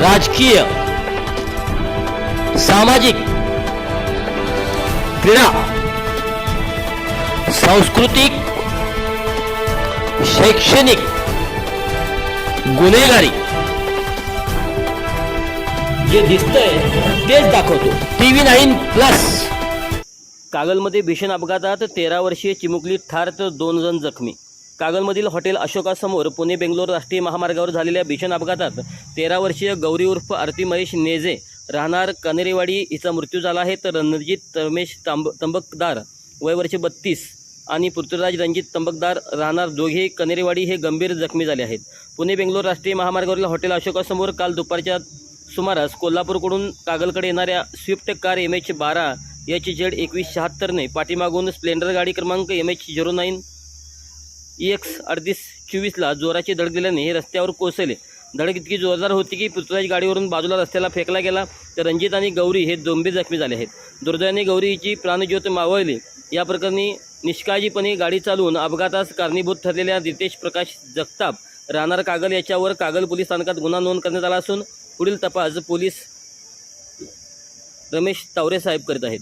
राजकीय सामाजिक क्रीडा सांस्कृतिक शैक्षणिक गुन्हेगारी. जे दिसतंय तेच दाखवतो. TV nine plus. कागलमध्ये भीषण अपघातात तेरा वर्षीय चिमुकली ठार तर दोन जण जखमी. कागलमधील हॉटेल अशोकासमोर पुणे बेंगलोर राष्ट्रीय महामार्गावर झालेल्या भीषण अपघातात तेरा वर्षीय गौरी उर्फ आरती महेश नेजे राहणार कनेरेवाडी हिचा मृत्यू झाला आहे तर रणजित रमेश तांब तंबकदार वय वर्ष बत्तीस आणि पृथ्वीराज रणजित तंबकदार राहणार दोघे कनेरेवाडी हे गंभीर जखमी झाले आहेत. पुणे बेंगलोर राष्ट्रीय महामार्गावरील हॉटेल अशोकासमोर काल दुपारच्या सुमारास कोल्हापूरकडून कागलकडे येणाऱ्या स्विफ्ट कार एम एच बारा एच जेड एकवीस शहात्तरने पाठीमागून स्प्लेंडर गाडी क्रमांक M H zero nine X अडतीस चोवीसला जोराची धडक दिल्याने हे रस्त्यावर कोसळले. धडक इतकी जोरदार होती की पृथ्वीराज गाडीवरून बाजूला रस्त्याला फेकला गेला. तर रणजित आणि गौरी हे दोंबे जखमी झाले आहेत. दुर्दैवाने गौरी हिची प्राणज्योत मावळली. या प्रकरणी निष्काळजीपणे गाडी चालवून अपघातास कारणीभूत ठरलेल्या रितेश प्रकाश जगताप राहणार कागल याच्यावर कागल पोलीस स्थानकात गुन्हा नोंद करण्यात आला असून पुढील तपास पोलीस रमेश तावरे साहेब करीत आहेत.